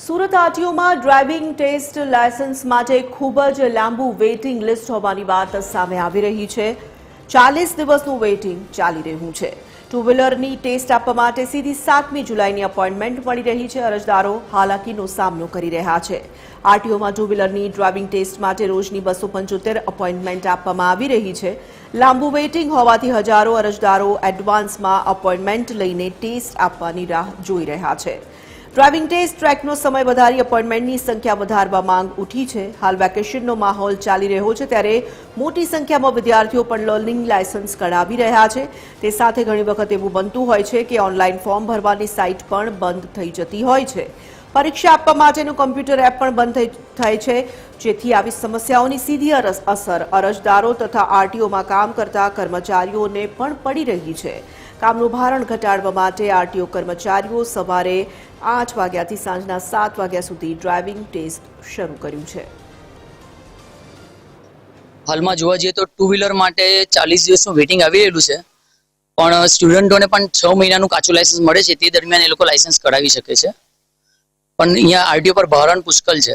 સુરત આરટીઓમાં driving test licence માટે ખૂબ જ લાંબુ વેઇટિંગ લિસ્ટ હોવાની વાત સામે આવી રહી છે. ચાલીસ દિવસનું વેઇટિંગ ચાલી રહ્યું છે. ટુ વ્હીલરની ટેસ્ટ આપવા માટે સીધી સાતમી જુલાઈની અપોઇન્ટમેન્ટ મળી રહી છે. અરજદારો હાલાકીનો સામનો કરી રહ્યા છે. આરટીઓમાં ટુ વ્હીલરની ડ્રાઇવિંગ ટેસ્ટ માટે રોજની બસો પંચોતેર અપોઇન્ટમેન્ટ આપવામાં આવી રહી છે. લાંબુ વેઇટિંગ હોવાથી હજારો અરજદારો એડવાન્સમાં અપોઇન્ટમેન્ટ લઈને ટેસ્ટ આપવાની રાહ જોઈ રહ્યા છે. ડ્રાઇવિંગ ટેસ્ટ ટ્રેકનો સમય વધારી અપોઇન્ટમેન્ટની સંખ્યા વધારવા માંગ ઉઠી છે. હાલ વેકેશનનો માહોલ ચાલી રહ્યો છે ત્યારે મોટી સંખ્યામાં વિદ્યાર્થીઓ પણ લર્નિંગ લાયસન્સ કઢાવી રહ્યા છે. તે સાથે ઘણી વખત એવું બનતું હોય છે કે ઓનલાઈન ફોર્મ ભરવાની સાઇટ પણ બંધ થઈ જતી હોય છે. પરીક્ષા આપવા માટેનું કમ્પ્યુટર એપ પણ બંધ થઈ- છે. જેથી આવી સમસ્યાઓની સીધી અસર અરજદારો તથા આરટીઓમાં કામ કરતા કર્મચારીઓને પણ પડી રહી છે. કામનું ભારણ ઘટાડવા માટે આરટીઓ કર્મચારીઓ સવારે આઠ વાગ્યાથી સાંજના સાત વાગ્યા સુધી ડ્રાઇવિંગ ટેસ્ટ શરૂ કર્યું છે. હાલમાં જોવા જઈએ તો ટુ વ્હીલર માટે ચાલીસ દિવસનું વેઇટિંગ આવી રહેલું છે. પણ સ્ટુડન્ટોને પણ છ મહિનાનું કાચું લાયસન્સ મળે છે, તે દરમિયાન એ લોકો લાયસન્સ કઢાવી શકે છે. પણ અહીંયા આરટીઓ પર ભારણ પુષ્કળ છે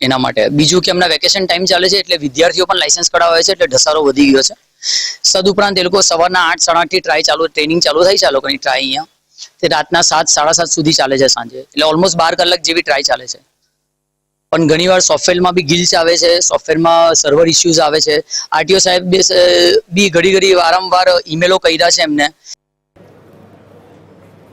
એના માટે. બીજું કે એમના વેકેશન ટાઈમ ચાલે છે એટલે વિદ્યાર્થીઓ પણ લાયસન્સ કઢાવે છે એટલે ઢસારો વધી ગયો છે. સદુપરાંત એ લોકો સવારના આઠ, સાડા આઠથી ટ્રાય ચાલુ ટ્રેનિંગ ચાલુ થાય છે આ લોકોની ટ્રાય અહીંયા. તે રાતના સાત, સાડા સાત સુધી ચાલે છે સાંજે. એટલે ઓલમોસ્ટ બાર કલાક જેવી ટ્રાય ચાલે છે. પણ ઘણીવાર સોફ્ટવેરમાં બી ગિલ્સ આવે છે સોફ્ટવેરમાં સર્વર ઇસ્યુઝ આવે છે. આરટીઓ સાહેબ બી ઘડી ઘડી વારંવાર ઈમેલો કર્યા છે એમને.